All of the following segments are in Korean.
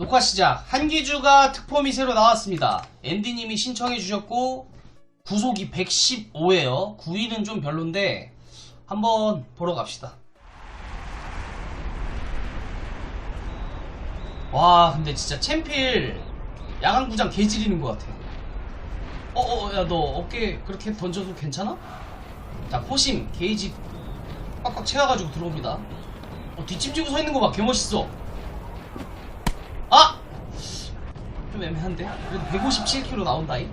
녹화 시작. 한기주가 특폼이 새로 나왔습니다. 앤디님이 신청해 주셨고 구속이 115예요. 9위는 좀 별론데 한번 보러 갑시다. 와 근데 진짜 챔필 야간구장 개지리는 것 같아. 어어 야 너 어깨 그렇게 던져도 괜찮아? 자 포심 게이지 꽉꽉 채워가지고 들어옵니다. 어, 뒷짐지고 서 있는 거 봐 개멋있어. 아! 좀 애매한데? 그래도 157kg 나온다잉?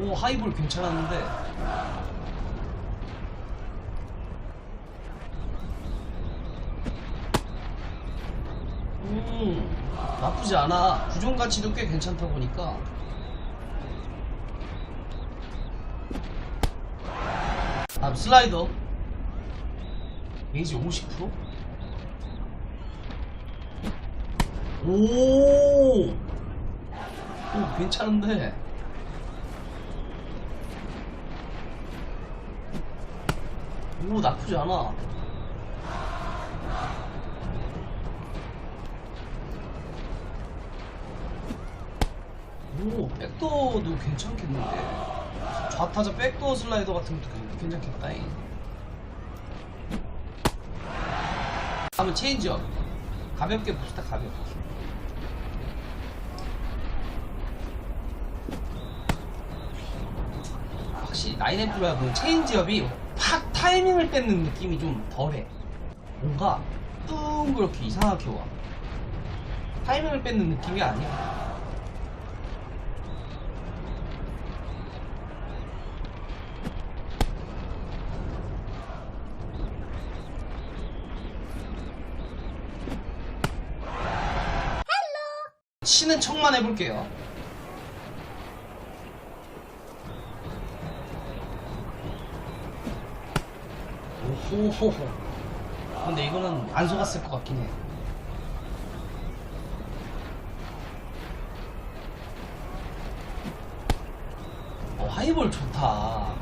오, 하이볼 괜찮았는데. 음, 나쁘지 않아. 구종 가치도 꽤 괜찮다 보니까. 다음 슬라이더. 게이지 50%? 오! 오, 괜찮은데. 오, 나쁘지 않아. 오, 백도어도 괜찮겠는데. 좌타자 백도어 슬라이더 같은 것도 괜찮겠다잉. 다음은 체인지업. 가볍게 봅시다, 가볍게. 확실히 나인앤 프로야 그 체인지업이 팍 타이밍을 뺏는 느낌이 좀 덜해. 뭔가 뚱그렇게 이상하게 와. 타이밍을 뺏는 느낌이 아니야. 치는 척만 해볼게요. 오호호호. 근데 이거는 안 속았을 것 같긴 해. 어, 하이볼 좋다.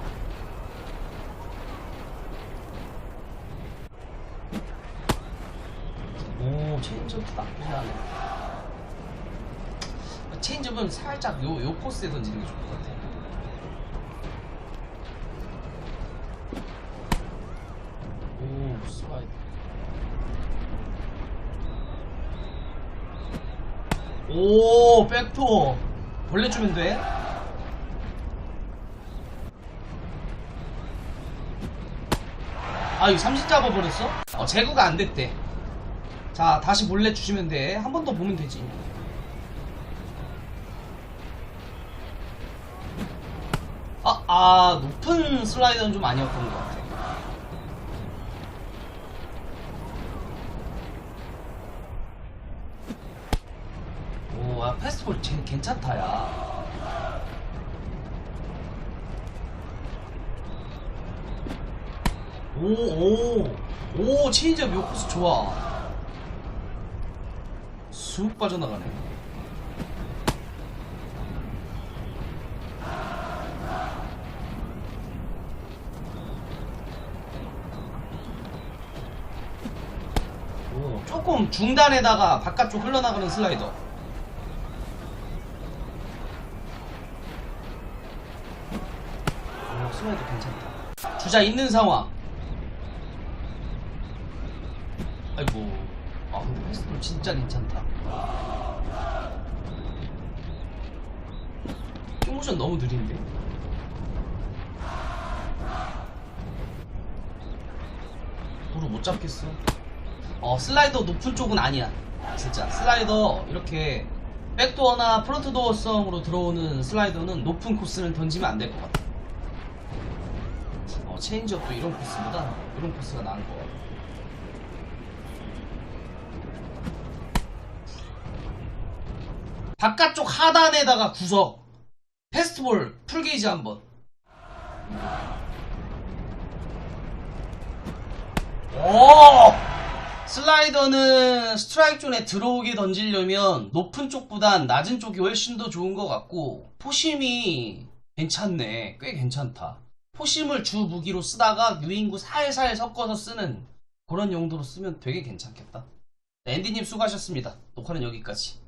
오, 체인지업도 나쁘지 않네. 체인지업은 살짝 요, 요 코스에 던지는 게 좋을 것 같아. 오, 슬라이드. 오, 백토. 벌레 주면 돼? 아, 이거 삼진 잡아버렸어? 어, 제구가 안 됐대. 자, 다시 몰래 주시면 돼. 한 번 더 보면 되지. 아, 아, 높은 슬라이더는 좀 아니었던 것 같아. 오, 아, 패스트볼 쟤 괜찮다, 야. 오, 오, 오, 체인지업 요 코스 좋아. 쑥 빠져나가네. 오, 조금 중단에다가 바깥쪽 흘러나가는 슬라이더. 오, 슬라이더 괜찮다. 주자 있는 상황. 아이고. 아, 근데 패스볼 진짜 괜찮다. 모션 너무 느린데? 도로 못 잡겠어. 어, 슬라이더 높은 쪽은 아니야. 진짜. 슬라이더, 이렇게, 백도어나 프론트 도어성으로 들어오는 슬라이더는 높은 코스는 던지면 안 될 것 같아. 어, 체인지업도 이런 코스보다 이런 코스가 나은 것 같아. 바깥쪽 하단에다가 구석. 패스트볼 풀게이지 한번. 오! 슬라이더는 스트라이크 존에 들어오게 던지려면 높은 쪽보단 낮은 쪽이 훨씬 더 좋은 것 같고 포심이 괜찮네. 꽤 괜찮다. 포심을 주 무기로 쓰다가 유인구 살살 섞어서 쓰는 그런 용도로 쓰면 되게 괜찮겠다. 네, 앤디님 수고하셨습니다. 녹화는 여기까지.